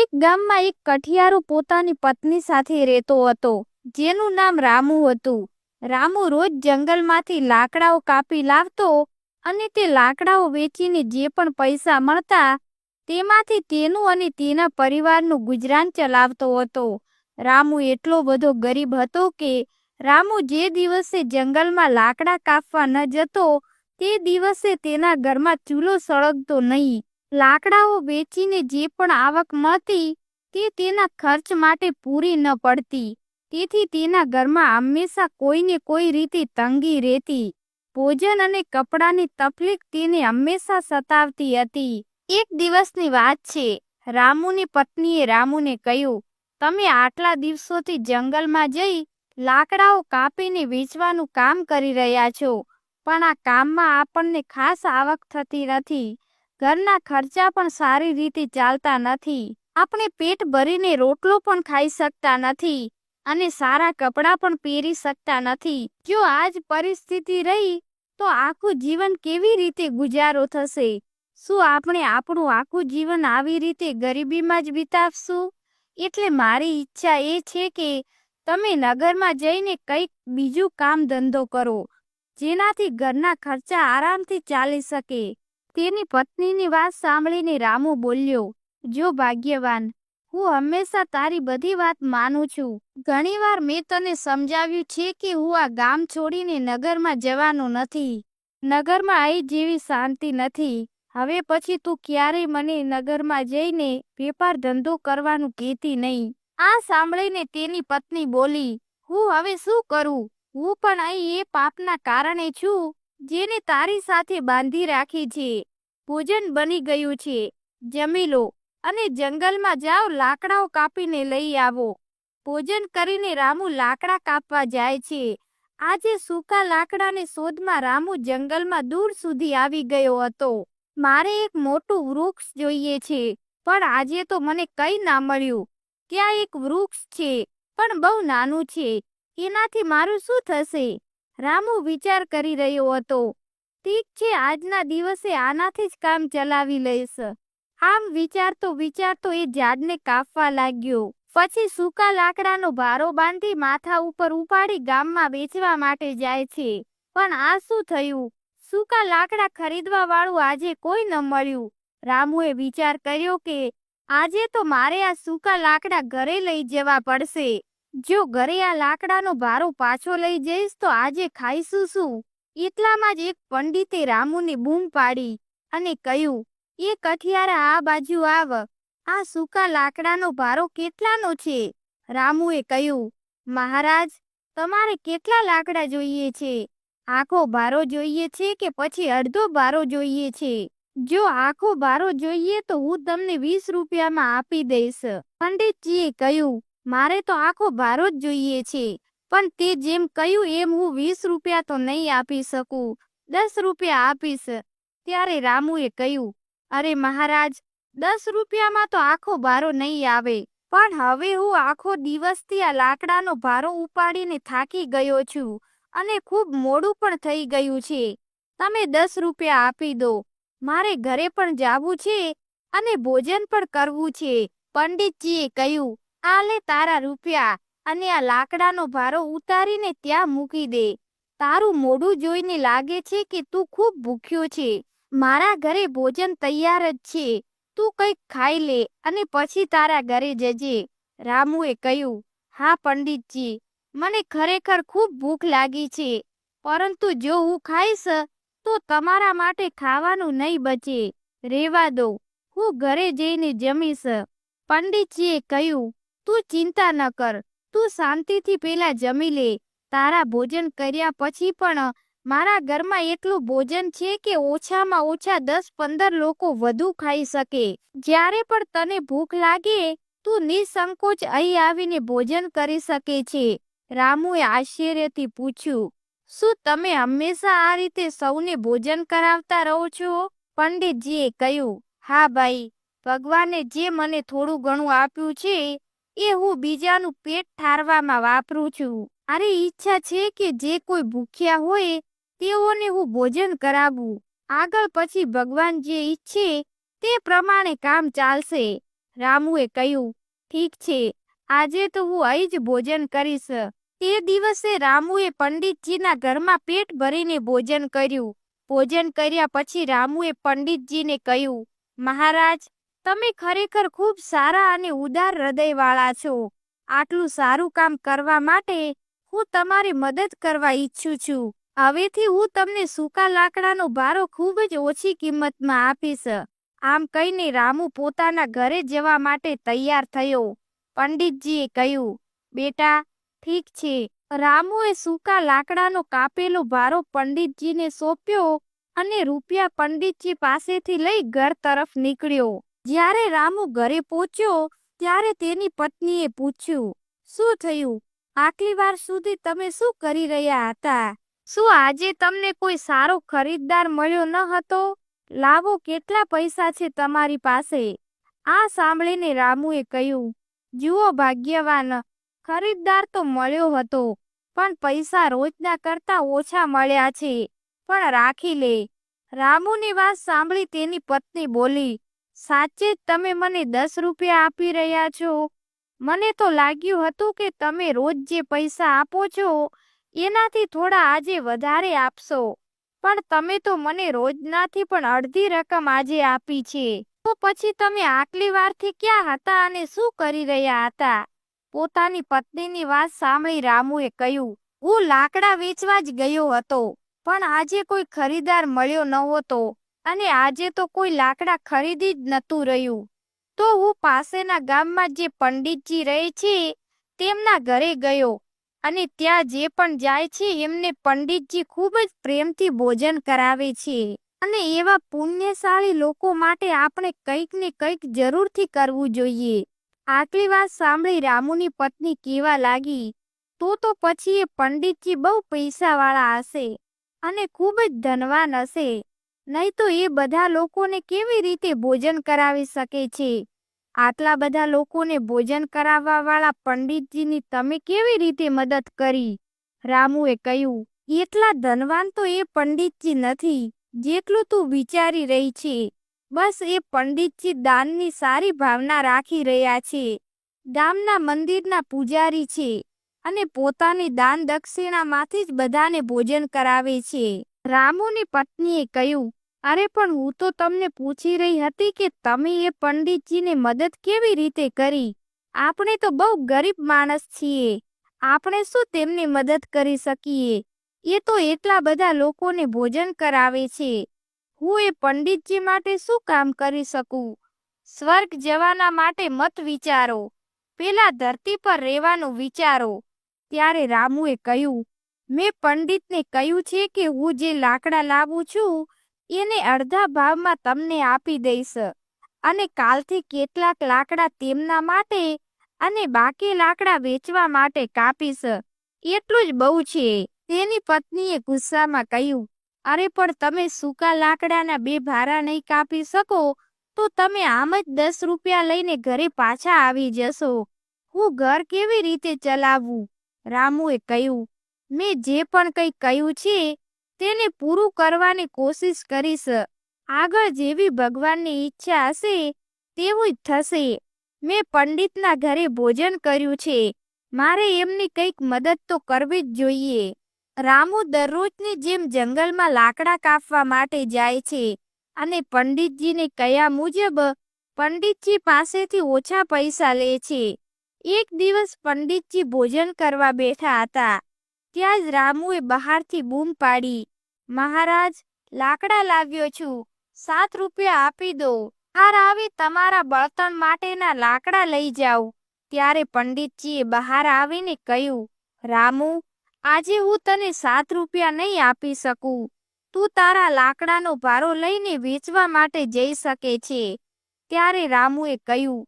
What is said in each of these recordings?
એક ગામમાં એક કઠિયારો પોતાની પત્ની સાથે રહેતો હતો, જેનું નામ રામુ હતું. રામુ રોજ જંગલમાંથી લાકડાઓ કાપી લાવતો અને તે લાકડાઓ વેચીને જે પણ પૈસા મળતા તેમાંથી તેનું અને તેના પરિવારનું ગુજરાન ચલાવતો હતો. રામુ એટલો બધો ગરીબ હતો કે રામુ જે દિવસે જંગલમાં લાકડા કાપવા ન જતો, તે દિવસે તેના ઘરમાં ચૂલો સળગતો નહીં. લાકડાઓ વેચીને જે પણ આવક મળતી, તે તેના ખર્ચ માટે પૂરી ન પડતી. તેથી તેના ઘરમાં હંમેશા કોઈને કોઈ રીતે તંગી રહેતી. ભોજન અને કપડાની તકલીફ તેને હંમેશા સતાવતી હતી. એક દિવસની વાત છે. રામુની પત્નીએ રામુને કહ્યું, તમે આટલા દિવસોથી જંગલમાં જઈ લાકડાઓ કાપીને વેચવાનું કામ કરી રહ્યા છો, પણ આ કામમાં આપણને ખાસ આવક થતી નથી. ઘરના ખર્ચા પણ સારી રીતે ચાલતા નથી. આપણે પેટ ભરીને રોટલો પણ ખાઈ શકતા નથી અને સારા કપડાં પણ પહેરી શકતા નથી. જો આજ પરિસ્થિતિ રહી, તો આખું જીવન કેવી રીતે ગુજારો થશે? શું આપણે આપણું આખું જીવન આવી રીતે ગરીબીમાં જ વિતાવશું? એટલે મારી ઈચ્છા એ છે કે તમે નગરમાં જઈને કંઈક બીજું કામ ધંધો કરો, જેનાથી ઘરના ખર્ચા આરામથી ચાલી શકે. તેની પત્નીની વાત સાંભળીને રામુ બોલ્યો, જો ભાગ્યવાન, હું હંમેશા તારી બધી વાત માનું છું. ઘણીવાર મેં તને સમજાવ્યું છે કે હું આ ગામ છોડીને નગરમાં જવાનું નથી. નગરમાં અહીં જેવી શાંતિ નથી. હવે પછી તું ક્યારેય મને નગરમાં જઈને વેપાર ધંધો કરવાનું કહેતી નહીં. આ સાંભળીને તેની પત્ની બોલી, હું હવે શું કરું? હું પણ અહીં એ પાપના કારણે છું. જેને તારી સાથે બાંધી રાખી છે. ભોજન બની ગયું છે. જમી લો અને જંગલમાં જાઓ, લાકડાઓ કાપીને લઈ આવો. ભોજન કરીને રામુ લાકડા કાપવા જાય છે. આજે સૂકા લાકડાની શોધમાં રામુ જંગલમાં દૂર સુધી આવી ગયો હતો. મારે એક મોટું વૃક્ષ જોઈએ છે, પણ આજે તો મને કઈ ના મળ્યું. ત્યાં એક વૃક્ષ છે, પણ બહુ નાનું છે. એનાથી મારું શું થશે? રામુ વિચાર કરી રહ્યો હતો. ઠીક છે, આજના દિવસે આનાથી જ કામ ચલાવી લઈશ. આમ વિચારતો વિચારતો એ ઝાડને કાપવા લાગ્યો. પછી સૂકા લાકડાનો ભારો બાંધી માથા ઉપર ઉપાડી ગામમાં વેચવા માટે જાય છે. પણ આ શું થયું? સૂકા લાકડા ખરીદવા વાળું આજે કોઈ ન મળ્યું. રામુએ વિચાર કર્યો કે, આજે તો મારે આ સૂકા લાકડા ઘરે લઈ જવા પડશે. જો ઘરે આ લાકડાનો ભારો પાછો લઈ જઈશ, તો આજે ખાઈશું શું? એટલામાં જ એક પંડિતે રામુને બૂમ પાડી અને કહ્યું, એ કઠિયારા આ બાજુ આવ. આ સૂકા લાકડાનો ભારો કેટલાનો છે? રામુએ કહ્યું, મહારાજ, તમારે કેટલા લાકડા જોઈએ છે? આખો ભારો જોઈએ છે કે પછી અડધો ભારો જોઈએ છે? જો આખો ભારો જોઈએ તો હું તમને વીસ રૂપિયામાં આપી દઈશ. પંડિતજીએ કહ્યું મારે તો આખો ભારો જ જોઈએ છે. પણ તે જેમ કહ્યું એમ હું વીસ રૂપિયા તો નહીં આપી શકું. દસ રૂપિયા આપીશ. ત્યારે રામુએ કહ્યું, અરે મહારાજ, દસ રૂપિયામાં તો આખો ભારો નહીં આવે. પણ હવે હું આખો દિવસથી આ લાકડાનો ભારો ઉપાડીને થાકી ગયો છું અને ખૂબ મોડું પણ થઈ ગયું છે. તમે દસ રૂપિયા આપી દો. મારે ઘરે પણ જાવું છે અને ભોજન પણ કરવું છે. પંડિતજીએ કહ્યું આ તારા રૂપિયા અને આ લાકડાનો ભારો ઉતારીને ત્યાં મૂકી દે. તારું મોઢું જોઈને લાગે છે કે તું ખૂબ ભૂખ્યો છે. મારા ઘરે ભોજન તૈયાર જ છે. તું કંઈક ખાઈ લે અને પછી તારા ઘરે જજે. રામુએ કહ્યું, હા, પંડિતજી, મને ખરેખર ખૂબ ભૂખ લાગી છે. પરંતુ જો હું ખાઈશ, તો તમારા માટે ખાવાનું નહીં બચે. રેવા દો. હું ઘરે જઈને જમીશ. પંડિતજીએ કહ્યું તું ચિંતા ન કર, તું શાંતિથી પેલા જમી લે. તારા ભોજન કર્યા પછી પણ મારા ઘરમાં એટલું ભોજન છે કે ઓછામાં ઓછા દસ પંદર લોકો વધુ ખાઈ શકે. જ્યારે પણ તને ભૂખ લાગે, તું નિસંકોચ અહીં આવીને ભોજન કરી શકે છે. રામુએ આશ્ચર્યથી પૂછ્યું, શું તમે હંમેશા આ રીતે સૌને ભોજન કરાવતા રહો છો? પંડિતજીએ કહ્યું, હા ભાઈ, ભગવાને જે મને થોડું ઘણું આપ્યું છે એ હું બીજાનું પેટ ઠારવામાં વાપરું છું. મારી ઈચ્છા છે કે જે કોઈ ભૂખ્યા હોય તેઓને હું ભોજન કરાવું. આગળ પછી ભગવાન જે ઈચ્છે તે પ્રમાણે કામ ચાલશે. રામુએ કહ્યું, ઠીક છે, આજે તો હું અહીં જ ભોજન કરીશ. તે દિવસે રામુએ પંડિતજીના ઘરમાં પેટ ભરીને ભોજન કર્યું. ભોજન કર્યા પછી રામુએ પંડિતજીને કહ્યું, મહારાજ તમે ખરેખર ખૂબ સારા અને ઉદાર હૃદયવાળા છો. આટલું સારું કામ કરવા માટે હું તમારી મદદ કરવા ઈચ્છું છું. હવેથી હું તમને સૂકા લાકડાનો ભારો ખૂબ જ ઓછી કિંમતમાં આપીશ. આમ કહીને રામુ પોતાના ઘરે જવા માટે તૈયાર થયો. પંડિતજીએ કહ્યું, બેટા, ઠીક છે. રામુએ સૂકા લાકડાનો કાપેલો ભારો પંડિતજીને સોંપ્યો અને રૂપિયા પંડિતજી પાસેથી લઈ ઘર તરફ નીકળ્યો. જ્યારે રામુ ઘરે પહોંચ્યો, ત્યારે તેની પત્નીએ પૂછ્યું, શું થયું? આટલી વાર સુધી તમે શું કરી રહ્યા હતા? શું આજે તમને કોઈ સારો ખરીદદાર મળ્યો ન હતો? લાવો કેટલા પૈસા છે તમારી પાસે? આ સાંભળીને રામુએ કહ્યું, જુઓ, ભાગ્યવાન, ખરીદદાર તો મળ્યો હતો, પણ પૈસા રોજના કરતા ઓછા મળ્યા છે. પણ રાખી લે. રામુની વાત સાંભળી તેની પત્ની બોલી સાચે જ તમે મને દસ રૂપિયા આપી રહ્યા છો. મને તો લાગ્યું હતું કે તમે રોજ જે પૈસા આપો છો, એનાથી થોડા આજે વધારે આપશો. પણ તમે તો મને રોજનાથી પણ અડધી રકમ આજે આપી છે. તો પછી તમે આટલી વારથી ક્યાં હતા અને શું કરી રહ્યા હતા? પોતાની પત્નીની વાત સાંભળી રામુએ કહ્યું, હું લાકડા વેચવા જ ગયો હતો, પણ આજે કોઈ ખરીદાર મળ્યો નહોતો. અને આજે તો કોઈ લાકડા ખરીદી જ નતું રહ્યું. તો હું પાસેના ગામમાં જે પંડિતજી રહે છે, તેમના ઘરે ગયો અને ત્યાં જે પણ જાય છે, એમને પંડિતજી ખૂબ જ પ્રેમથી ભોજન કરાવે છે અને એવા પુણ્યશાળી લોકો માટે આપણે કંઈક ને કંઈક જરૂરથી કરવું જોઈએ. આટલી વાત સાંભળી રામુની પત્ની કેવા લાગી, તો તો પછી એ પંડિતજી બહુ પૈસાવાળા હશે અને ખૂબ જ ધનવાન હશે. નહીં તો એ બધા લોકોને કેવી રીતે ભોજન કરાવી શકે છે? આટલા બધા લોકોને ભોજન કરાવવા વાળા પંડિતજીની તમે કેવી રીતે મદદ કરી? રામુએ કહ્યું, એટલા ધનવાન તો એ પંડિતજી નથી, જેટલું તું વિચારી રહી છે. બસ એ પંડિતજી દાનની સારી ભાવના રાખી રહ્યા છે. ગામના મંદિરના પૂજારી છે અને પોતાની દાન દક્ષિણામાંથી જ બધાને ભોજન કરાવે છે. રામુની પત્નીએ કહ્યું અરે, પણ હું તો તમને પૂછી રહી હતી કે તમે એ પંડિતજીને મદદ કેવી રીતે કરી? આપણે તો બહુ ગરીબ માણસ છીએ. આપણે શું તેમની મદદ કરી શકીએ? એ તો એટલા બધા લોકોને ભોજન કરાવે છે. હું એ પંડિતજી માટે શું કામ કરી શકું? સ્વર્ગ જવાના માટે મત વિચારો. પેલા ધરતી પર રહેવાનું વિચારો. ત્યારે રામુએ કહ્યું, મેં પંડિતને કહ્યું છે કે હું જે લાકડા લાવું છું એને અડધા ભાવમાં તમને આપી દઈશ. અને કાલથી કેટલાક લાકડા તેમના માટે અને બાકી લાકડા વેચવા માટે કાપીશ. એટલું જ બહુ છે. તેની પત્નીએ ગુસ્સામાં કહ્યું, અરે, પણ તમે સૂકા લાકડાના બે ભારા નહીં કાપી શકો, તો તમે આમ જ દસ રૂપિયા લઈને ઘરે પાછા આવી જશો. હું ઘર કેવી રીતે ચલાવવું રામુએ કહ્યું, મેં જે પણ કંઈ કહ્યું છે તેને પૂરું કરવાની કોશિશ કરીશ. આગળ જેવી ભગવાનની ઈચ્છા હશે તેવું જ થશે. મેં પંડિતના ઘરે ભોજન કર્યું છે. મારે એમની કંઈક મદદ તો કરવી જ જોઈએ. રામુ દરરોજની જેમ જંગલમાં લાકડા કાપવા માટે જાય છે અને પંડિતજીને કયા મુજબ પંડિતજી પાસેથી ઓછા પૈસા લે છે. એક દિવસ પંડિતજી ભોજન કરવા બેઠા હતા. ત્યાં જ રામુએ બહારથી બૂમ પાડી, મહારાજ, લાકડા લાવ્યો છું, સાત રૂપિયા આપી દો. હાર આવી તમારા બળતણ માટેના લાકડા લઈ જાઓ. ત્યારે પંડિતજીએ બહાર આવીને કહ્યું, રામુ, આજે હું તને સાત રૂપિયા નહીં આપી શકું. તું તારા લાકડાનો ભારો લઈને વેચવા માટે જઈ શકે છે. ત્યારે રામુએ કહ્યું,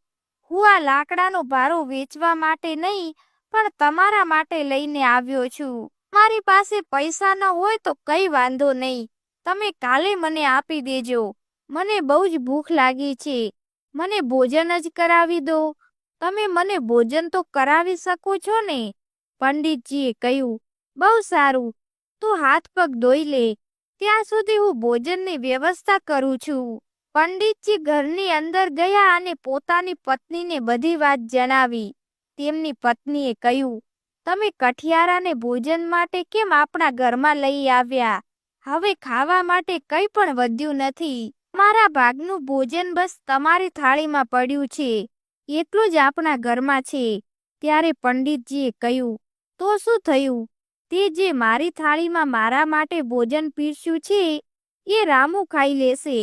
હું આ લાકડાનો ભારો વેચવા માટે નહીં પણ તમારા માટે લઈને આવ્યો છું. મારી પાસે પૈસા ન હોય તો કઈ વાંધો નહીં. તમે કાલે મને આપી દેજો. મને બહુ જ ભૂખ લાગી છે. મને ભોજન જ કરાવી દો. તમે મને ભોજન તો કરાવી શકો છો ને? પંડિતજીએ કહ્યું. બહુ સારું. તું હાથ પગ ધોઈ લે. ત્યાં સુધી હું ભોજનની વ્યવસ્થા કરું છું. પંડિતજી ઘરની અંદર ગયા અને પોતાની પત્નીને બધી વાત જણાવી. તેમની પત્નીએ કહ્યું, તમે કઠિયારાને ભોજન માટે કેમ આપણા ઘરમાં લઈ આવ્યા? હવે ખાવા માટે કંઈ પણ વધ્યું નથી. મારા ભાગનું ભોજન બસ તમારી થાળીમાં પડ્યું છે. એટલું જ આપણા ઘરમાં છે. ત્યારે પંડિતજીએ કહ્યું, તો શું થયું? તે જે મારી થાળીમાં મારા માટે ભોજન પીરસ્યું છે, એ રામુ ખાઈ લેશે.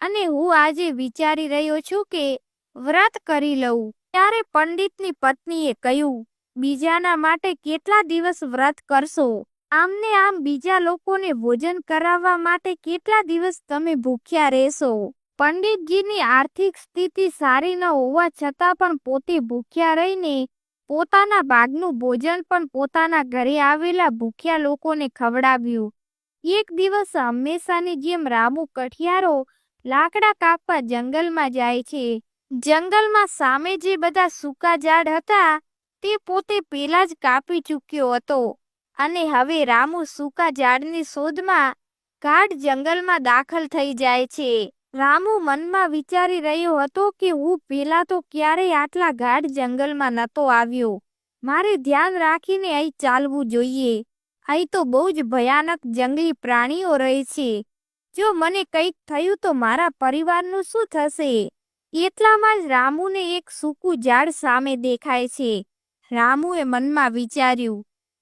અને હું આજે વિચારી રહ્યો છું કે વ્રત કરી લઉં. ત્યારે પંડિતની પત્નીએ કહ્યું, બીજાના માટે કેટલા દિવસ વ્રત કરશો? આમને આમ બીજા લોકોને ભોજન કરાવવા માટે કેટલા દિવસ તમે ભૂખ્યા રહેશો? પંડિતજીની આર્થિક સ્થિતિ સારી ન હોવા છતાં પણ પોતે ભૂખ્યા રહીને પોતાના ભાગનું ભોજન પણ પોતાના ઘરે આવેલા ભૂખ્યા લોકોને ખવડાવ્યું. એક દિવસ હંમેશાની જેમ રામુ કઠિયારો લાકડા કાપવા જંગલમાં જાય છે. જંગલમાં સામે જે બધા સૂકા ઝાડ હતા, તે પોતે પેલા જ કાપી ચૂક્યો હતો. અને હવે રામુ સૂકા ઝાડની શોધમાં ગાઢ જંગલમાં દાખલ થઈ જાય છે. રામુ મનમાં વિચારી રહ્યો હતો કે હું પેલા તો ક્યારેય આટલા ગાઢ જંગલમાં નહોતો આવ્યો. મારે ધ્યાન રાખીને અહીં ચાલવું જોઈએ. અહીં તો બહુ જ ભયાનક જંગલી પ્રાણીઓ રહે છે. જો મને કંઈક થયું તો મારા પરિવારનું શું થશે? એટલામાં જ રામુને એક સૂકું ઝાડ સામે દેખાય છે. રામુએ મનમાં વિચાર્યું,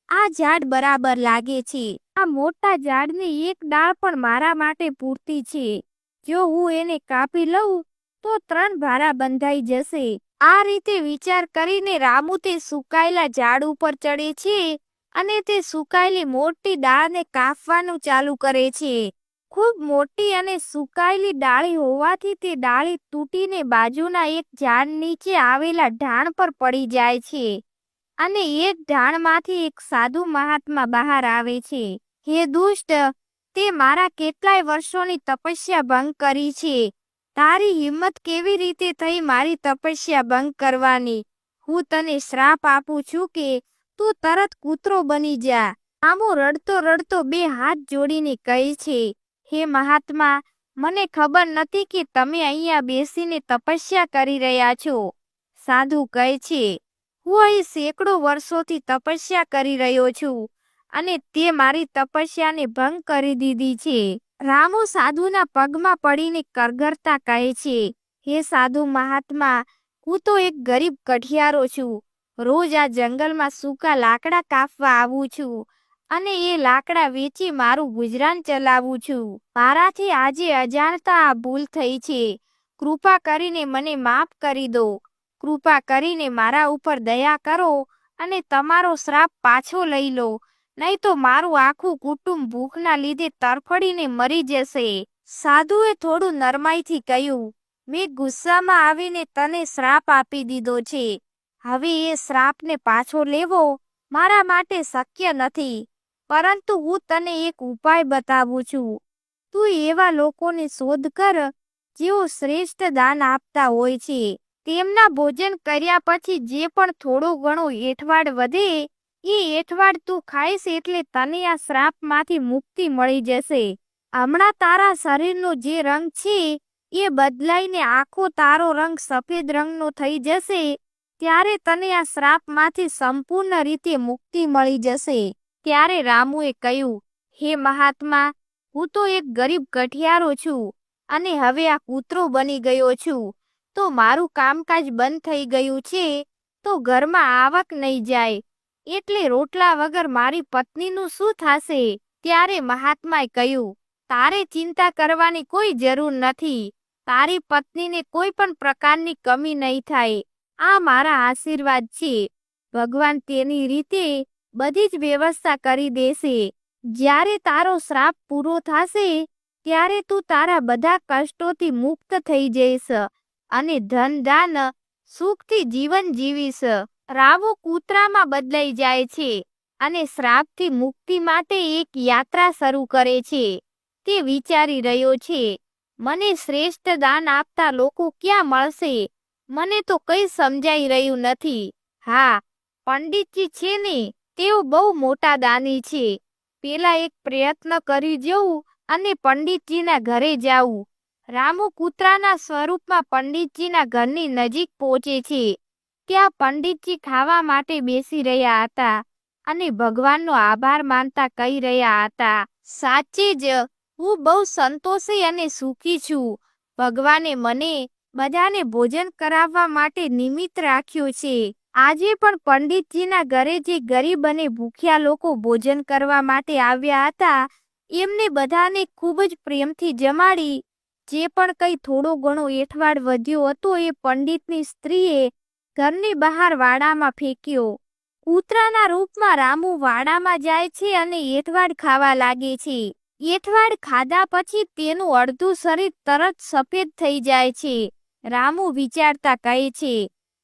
આ ઝાડ બરાબર લાગે છે. આ મોટા ઝાડની એક ડાળ પણ મારા માટે પૂરતી છે. જો હું એને કાપી લઉં, તો ત્રણ ભારા બંધાઈ જશે. આ રીતે વિચાર કરીને રામુ તે સુકાયેલા ઝાડ ઉપર ચડે છે અને તે સુકાયેલી મોટી ડાળને કાપવાનું ચાલુ કરે છે. ખૂબ મોટી અને સુકાયેલી ડાળી હોવાથી તે ડાળી તૂટીને બાજુના એક ઝાડ નીચે આવેલા ઢાણ પર પડી જાય છે અને એક ઢાણમાંથી એક સાધુ મહાત્મા બહાર આવે છે. હે દુષ્ટ, તે મારા કેટલાય વર્ષોની તપસ્યા ભંગ કરી છે. તારી હિંમત કેવી રીતે થઈ મારી તપસ્યા ભંગ કરવાની? હું તને શ્રાપ આપું છું કે તું તરત કૂતરો બની જા. આમો રડતો રડતો બે હાથ જોડીને કહે છે હે મહાત્મા, મને ખબર નથી કે તમે અહીંયા બેસીને તપસ્યા કરી રહ્યા છો. સાધુ કહે છે, હું અહીં સેંકડો વર્ષોથી તપસ્યા કરી રહ્યો છું અને તે મારી તપસ્યાને ભંગ કરી દીધી છે. રામુ સાધુના પગમાં પડીને કરગરતા કહે છે, હે સાધુ મહાત્મા, હું તો એક ગરીબ કઠિયારો છું. રોજ આ જંગલમાં સૂકા લાકડા કાપવા આવું છું. અને એ લાકડા વેચી મારું ગુજરાન ચલાવું છું. મારાથી આજે અજાણતા આ ભૂલ થઈ છે. કૃપા કરીને મને માફ કરી દો. કૃપા કરીને મારા ઉપર દયા કરો અને તમારો શ્રાપ પાછો લઈ લો. નહીં તો મારું આખું કુટુંબ ભૂખના લીધે તરફડીને મરી જશે. સાધુએ થોડું નરમાઈથી કહ્યું, મેં ગુસ્સામાં આવીને તને શ્રાપ આપી દીધો છે. હવે એ શ્રાપને પાછો લેવો મારા માટે શક્ય નથી. પરંતુ હું તને એક ઉપાય બતાવું છું. તું એવા લોકોને શોધ કર, જેઓ શ્રેષ્ઠ દાન આપતા હોય છે. તેમના ભોજન કર્યા પછી જે પણ થોડો ઘણો એઠવાડ વધે, એ એઠવાડ તું ખાઈશ એટલે તને આ શ્રાપમાંથી મુક્તિ મળી જશે. હમણાં તારા શરીરનો જે રંગ છે, એ બદલાઈને આખો તારો રંગ સફેદ રંગનો થઈ જશે. ત્યારે તને આ શ્રાપમાંથી સંપૂર્ણ રીતે મુક્તિ મળી જશે. ત્યારે રામુએ કહ્યું, હે મહાત્મા, હું તો એક ગરીબ કઠિયારો છું અને હવે આ કૂતરો બની ગયો છું. તો મારું કામકાજ બંધ થઈ ગયું છે, તો ઘરમાં આવક નહીં જાય. એટલે રોટલા વગર મારી પત્નીનું શું થશે? ત્યારે મહાત્માએ કહ્યું, તારે ચિંતા કરવાની કોઈ જરૂર નથી. તારી પત્નીને કોઈ પણ પ્રકારની કમી નહીં થાય. આ મારા આશીર્વાદ છે. ભગવાન તેની રીતે બધી જ વ્યવસ્થા કરી દેશે. જ્યારે તારો શ્રાપ પૂરો થશે, ત્યારે તું તારા બધા કષ્ટોથી મુક્ત થઈ જઈશ અને ધન દાન સુખથી જીવન જીવીશ. રાવો કૂતરામાં બદલાઈ જાય છે અને શ્રાપથી મુક્તિ માટે એક યાત્રા શરૂ કરે છે. તે વિચારી રહ્યો છે, મને શ્રેષ્ઠ દાન આપતા લોકો ક્યાં મળશે? મને તો કંઈ સમજાઈ રહ્યું નથી. હા, પંડિતજી છે ને તેઓ બહુ મોટા દાની છે. પેલા એક પ્રયત્ન કરી જવું અને પંડિતજીના ઘરે જાવું. રામુ કૂતરાના સ્વરૂપમાં પંડિતજીના ઘરની નજીક પહોંચે છે. ત્યાં પંડિતજી ખાવા માટે બેસી રહ્યા હતા અને ભગવાનનો આભાર માનતા કહી રહ્યા હતા, સાચે જ, હું બહુ સંતોષી અને સુખી છું. ભગવાને મને બધાને ભોજન કરાવવા માટે નિમિત્ત રાખ્યો છે. આજે પણ પંડિતજીના ઘરે જે ગરીબ અને ભૂખ્યા લોકો ભોજન કરવા માટે આવ્યા હતા, એમને બધાને ખૂબ જ પ્રેમથી જમાડી, જે પણ કંઈ થોડો ઘણો એઠવાડ વધ્યો હતો એ પંડિતની સ્ત્રીએ ઘરની બહાર વાડામાં ફેંક્યો. કૂતરાના રૂપમાં રામુ વાડામાં જાય છે અને એઠવાડ ખાવા લાગે છે. એઠવાડ ખાધા પછી તેનું અડધું શરીર તરત સફેદ થઈ જાય છે, રામુ વિચારતા કહે છે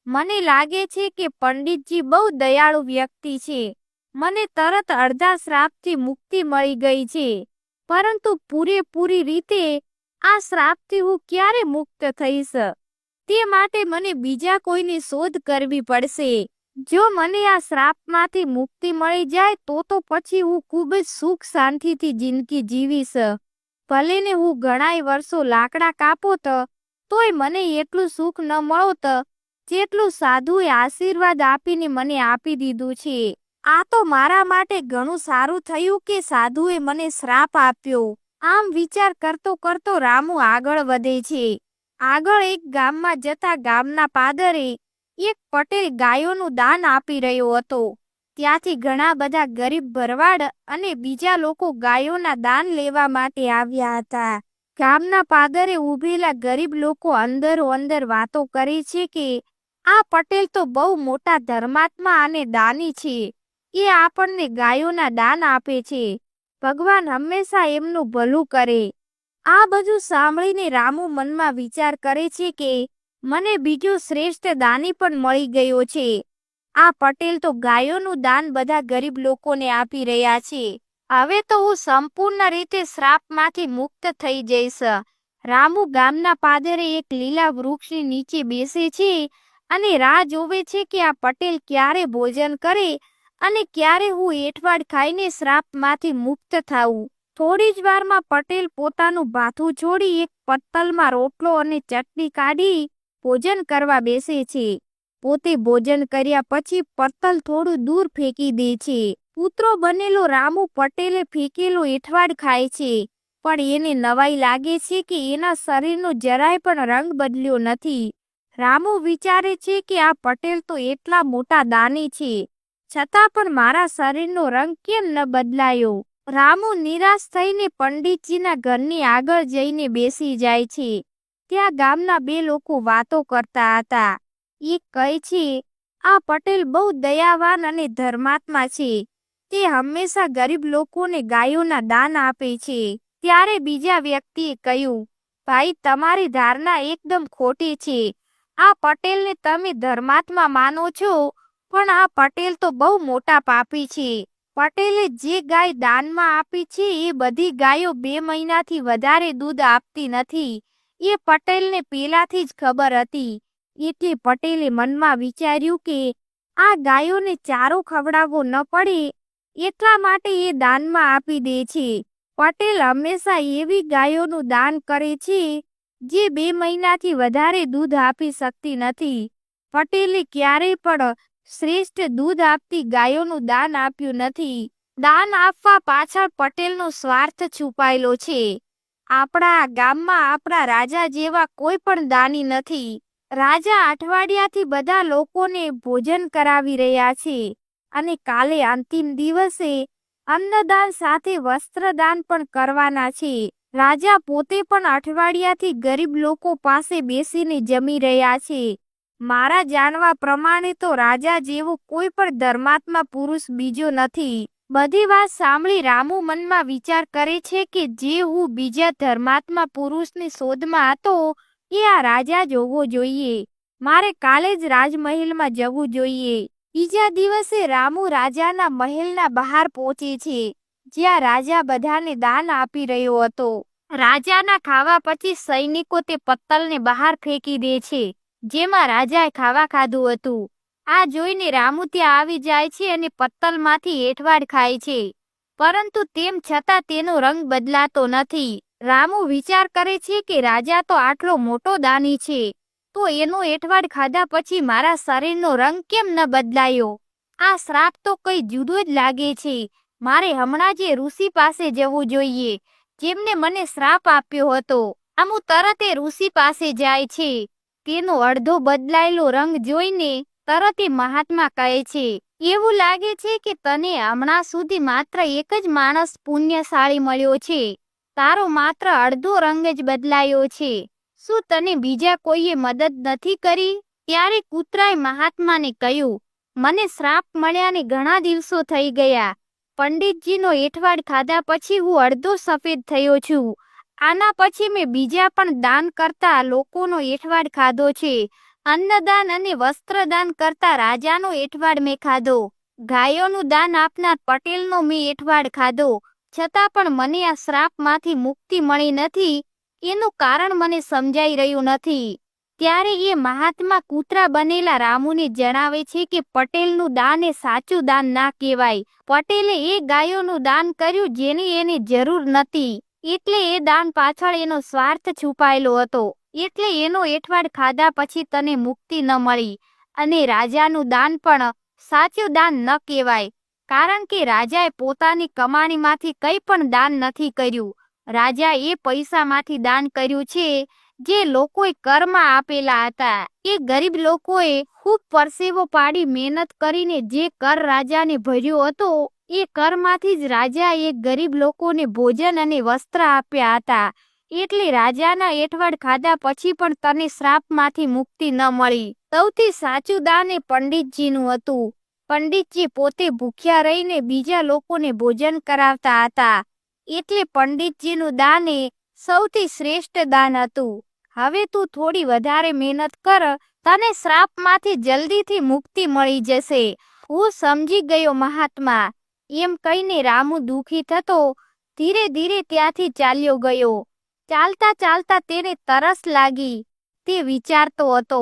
મને લાગે છે કે પંડિતજી બહુ દયાળુ વ્યક્તિ છે. મને તરત અડધા શ્રાપથી મુક્તિ મળી ગઈ છે. પરંતુ પૂરેપૂરી રીતે આ શ્રાપથી હું ક્યારે મુક્ત થઈશ? તે માટે મને બીજા કોઈની શોધ કરવી પડશે. જો મને આ શ્રાપમાંથી મુક્તિ મળી જાય તો તો પછી હું ખૂબ જ સુખ શાંતિથી જિંદગી જીવીશ. ભલે ને હું ઘણાય વર્ષો લાકડા કાપોત, તોય મને એટલું સુખ ન મળોત જેટલું સાધુએ આશીર્વાદ આપીને મને આપી દીધું છે, આ તો મારા માટે ઘણું સારું થયું કે સાધુએ મને શ્રાપ આપ્યો. આમ વિચાર કરતો કરતો રામુ આગળ વધે છે. આગળ એક ગામમાં જતા ગામના પાદરે એક પટેલ ગાયોનું દાન આપી રહ્યો હતો. ત્યાંથી ઘણા બધા ગરીબ ભરવાડ અને બીજા લોકો ગાયોના દાન લેવા માટે આવ્યા હતા. ગામના પાદરે ઊભેલા ગરીબ લોકો અંદરો અંદર વાતો કરે છે કે આ પટેલ તો બહુ મોટા ધર્માત્મા અને દાની છે. એ આપણને ગાયોના દાન આપે છે. ભગવાન હંમેશા એમનું ભલું કરે. આ બધું સાંભળીને રામુ મનમાં વિચાર કરે છે કે મને બીજો શ્રેષ્ઠ દાની પણ મળી ગયો છે. આ પટેલ તો ગાયોનું દાન બધા ગરીબ લોકોને આપી રહ્યા છે. હવે તો હું સંપૂર્ણ રીતે શ્રાપમાંથી મુક્ત થઈ જઈશ. રામુ ગામના પાદરે એક લીલા વૃક્ષની નીચે બેસે છે. અને રાહ જોવે છે કે આ પટેલ ક્યારે ભોજન કરે અને ક્યારે હું એઠવાડ ખાઈને શ્રાપમાંથી મુક્ત થાઉં. થોડી જ વારમાં પટેલ પોતાનું ભાથું છોડી એક પત્તલમાં રોટલો અને ચટણી કાઢી ભોજન કરવા બેસે છે. પોતે ભોજન કર્યા પછી પત્તલ થોડું દૂર ફેંકી દે છે. પુત્રો બનેલો રામુ પટેલે ફેંકેલો એઠવાડ ખાય છે, પણ એને નવાઈ લાગે છે કે એના શરીરનો જરાય પણ રંગ બદલ્યો નથી. રામુ વિચારે છે કે આ પટેલ તો એટલા મોટા દાની છે. છતાં પણ મારા શરીરનો રંગ કેમ ન બદલાયો? રામુ નિરાશ થઈને પંડિતજીના ઘરની આગળ જઈને બેસી જાય છે. ત્યાં ગામના બે લોકો વાતો કરતા હતા. એક કહે છે, આ પટેલ બહુ દયાવાન અને ધર્માત્મા છે. તે હંમેશા ગરીબ લોકોને ગાયોના દાન આપે છે. ત્યારે બીજા વ્યક્તિએ કહ્યું, ભાઈ, તમારી ધારણા એકદમ ખોટી છે. આ પટેલને તમે ધર્માત્મા માનો છો, પણ આ પટેલ તો બહુ મોટા પાપી છે. પટેલે જે ગાય દાનમાં આપી છે, એ બધી ગાયો બે મહિનાથી વધારે દૂધ આપતી નથી. એ પટેલને પેલાથી જ ખબર હતી. એટલે પટેલે મનમાં વિચાર્યું કે આ ગાયોને ચારો ખવડાવવો ન પડે, એટલા માટે એ દાનમાં આપી દે છે. પટેલ હંમેશા એવી ગાયોનું દાન કરે છે જે બે મહિનાથી વધારે દૂધ આપી શકતી નથી. પટેલે ક્યારેય પણ શ્રેષ્ઠ દૂધ આપતી ગાયોનું દાન આપ્યું નથી. દાન આપવા પાછળ પટેલનો સ્વાર્થ છુપાયેલો છે. આપણા ગામમાં આપણા રાજા જેવા કોઈ પણ દાની નથી. રાજા અઠવાડિયાથી બધા લોકોને ભોજન કરાવી રહ્યા છે અને કાલે અંતિમ દિવસે અન્નદાન સાથે વસ્ત્રદાન પણ કરવાના છે. રાજા પોતે પણ અઠવાડિયાથી ગરીબ લોકો પાસે બેસીને જમી રહ્યા છે. મારા જાણવા પ્રમાણે તો રાજા જેવો કોઈ પણ ધર્માત્મા પુરુષ બીજો નથી. બધી વાત સાંભળી રામુ મનમાં વિચાર કરે છે કે જે હું બીજા ધર્માત્મા પુરુષની શોધમાં હતો એ આ રાજા જોવો જોઈએ. મારે કાલે જ રાજમહેલમાં જવું જોઈએ. બીજા દિવસે રામુ રાજાના મહેલના બહાર પહોંચે છે. જ્યાં રાજા બધાને દાન આપી રહ્યો હતો. રાજાના ખાવા પછી સૈનિકો તે પત્તલને બહાર ફેંકી દે છે, જેમાં રાજાએ ખાવા ખાધું હતું. આ જોઈને રામુ ત્યાં આવી જાય છે અને પત્તલમાંથી એઠવાડ ખાય છે. પરંતુ તેમ છતાં તેનો રંગ બદલાતો નથી. રામુ વિચાર કરે છે કે રાજા તો આટલો મોટો દાની છે, તો એનો એઠવાડ ખાધા પછી મારા શરીરનો રંગ કેમ ન બદલાયો? આ શ્રાપ તો કઈ જુદો જ લાગે છે. મારે હમણાં જ ઋષિ પાસે જવું જોઈએ, જેમને મને શ્રાપ આપ્યો હતો, આમુ તરત એ ઋષિ પાસે જાય છે. તેનો અડધો બદલાયેલો રંગ જોઈને તરત એ મહાત્મા કહે છે, એવું લાગે છે કે તને હમણાં સુધી માત્ર એક જ માણસ પુણ્યશાળી મળ્યો છે. તારો માત્ર અડધો રંગ જ બદલાયો છે. શું તને બીજા કોઈએ મદદ નથી કરી? ત્યારે કૂતરાએ મહાત્માને કહ્યું, મને શ્રાપ મળ્યાને ઘણા દિવસો થઈ ગયા. પંડિતજીનો એઠવાડ ખાધા પછી હું અડધો સફેદ થયો છું. આના પછી મેં બીજા પણ દાન કરતા લોકોનો એઠવાડ ખાધો છે. અન્નદાન અને વસ્ત્રદાન કરતા રાજાનો એઠવાડ મેં ખાધો. ગાયોનું દાન આપનાર પટેલનો મેં એઠવાડ ખાધો. છતાં પણ મને આ શ્રાપમાંથી મુક્તિ મળી નથી. એનું કારણ મને સમજાઈ રહ્યું નથી. ત્યારે એ મહાત્મા કૂતરા બનેલા રામુને જણાવે છે કે પટેલનું દાન એ સાચું દાન ના કહેવાય. પટેલે એ ગાયોનું દાન કર્યું જેની એને જરૂર નથી એટલે એ દાન પાછળ એનો સ્વાર્થ છુપાયેલો હતો. એટલે એનો એઠવાડ ખાધા પછી તને મુક્તિ ન મળી. અને રાજાનું દાન પણ સાચું દાન ન કહેવાય. કારણ કે રાજાએ પોતાની કમાણીમાંથી કંઈ પણ દાન નથી કર્યું. રાજા એ પૈસામાંથી દાન કર્યું છે. જે લોકોએ કરમાં આપેલા હતા, એ ગરીબ લોકોએ ખૂબ પરસેવો પાડી મહેનત કરીને જે કર રાજાને ભર્યો હતો, એ કરમાંથી જ રાજાએ ગરીબ લોકોને ભોજન અને વસ્ત્ર આપ્યા હતા. એટલે રાજાના એઠવાડ ખાધા પછી પણ તને શ્રાપમાંથી મુક્તિ ન મળી. સૌથી સાચું દાન એ પંડિતજીનું હતું. પંડિતજી પોતે ભૂખ્યા રહીને બીજા લોકોને ભોજન કરાવતા હતા. એટલે પંડિતજીનું દાન એ સૌથી શ્રેષ્ઠ દાન હતું. હવે તું થોડી વધારે મહેનત કર, તને શ્રાપમાંથી જલ્દીથી મુક્તિ મળી જશે. હું સમજી ગયો મહાત્મા. એમ કહીને રામુ દુઃખી થતો, ધીરે ધીરે ત્યાંથી ચાલ્યો ગયો. ચાલતા ચાલતા તેને તરસ લાગી. તે વિચારતો હતો,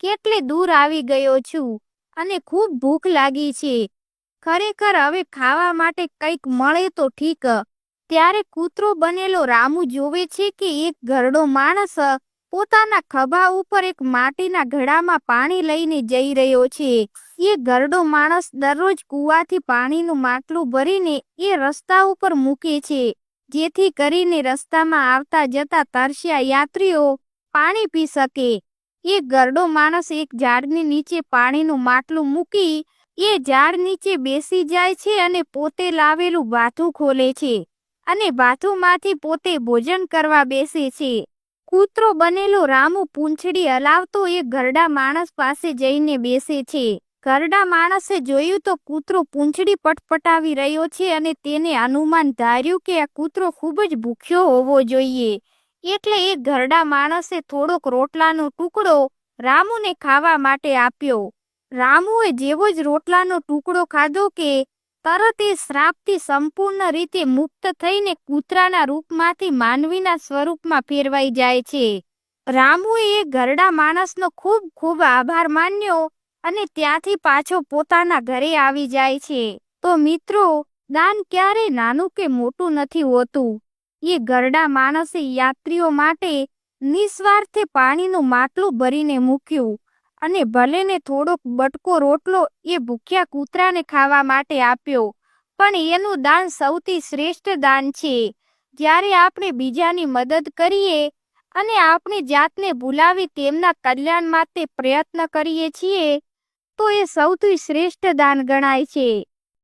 કેટલે દૂર આવી ગયો છું અને ખૂબ ભૂખ લાગી છે. ખરેખર હવે ખાવા માટે કંઈક મળે તો ઠીક. ત્યારે કૂતરો બનેલો રામુ જોવે છે કે એક ઘરડો માણસ પોતાના ખભા ઉપર એક માટીના ઘડામાં પાણી લઈને જઈ રહ્યો છે. એ ઘરડો માણસ દરરોજ કૂવાથી પાણીનું માટલું ભરીને એ રસ્તા ઉપર મૂકે છે. જેથી કરીને રસ્તામાં આવતા જતા તરસ્યા યાત્રીઓ પાણી પી શકે. એ ગરડો માણસ એક ઝાડની નીચે પાણીનું માટલું મૂકી, એ ઝાડ નીચે બેસી જાય છે અને પોતે લાવેલું બાથું ખોલે છે. અને બાથુમાંથી પોતે ભોજન કરવા બેસે છે. કૂતરો બનેલો રામુ પૂંછડી હલાવતો એ ઘરડા માણસ પાસે જઈને બેસે છે. ઘરડા માણસે જોયું તો કૂતરો પૂંછડી પટપટાવી રહ્યો છે અને તેને અનુમાન ધાર્યું કે આ કૂતરો ખૂબ જ ભૂખ્યો હોવો જોઈએ. એટલે એ ઘરડા માણસે થોડોક રોટલાનો ટુકડો રામુને ખાવા માટે આપ્યો. રામુએ જેવો જ રોટલાનો ટુકડો ખાધો કે તરત એ શ્રાપથી સંપૂર્ણ રીતે મુક્ત થઈને કૂતરાના રૂપમાંથી માનવીના સ્વરૂપમાં ફેરવાઈ જાય છે. રામુએ એ ઘરડા માણસનો ખૂબ ખૂબ આભાર માન્યો અને ત્યાંથી પાછો પોતાના ઘરે આવી જાય છે. તો મિત્રો, દાન ક્યારે નાનું કે મોટું નથી હોતું. એ ઘરડા માણસે યાત્રીઓ માટે નિસ્વાર્થે પાણીનું માટલું ભરીને મૂક્યું. અને ભલે ને થોડોક બટકો રોટલો એ ભૂખ્યા કૂતરાને ખાવા માટે આપ્યો, પણ એનું દાન સૌથી શ્રેષ્ઠ દાન છે. જ્યારે આપણે બીજાની મદદ કરીએ અને આપણે જાતને ભૂલાવી તેમના કલ્યાણ માટે પ્રયત્ન કરીએ છીએ, તો એ સૌથી શ્રેષ્ઠ દાન ગણાય છે.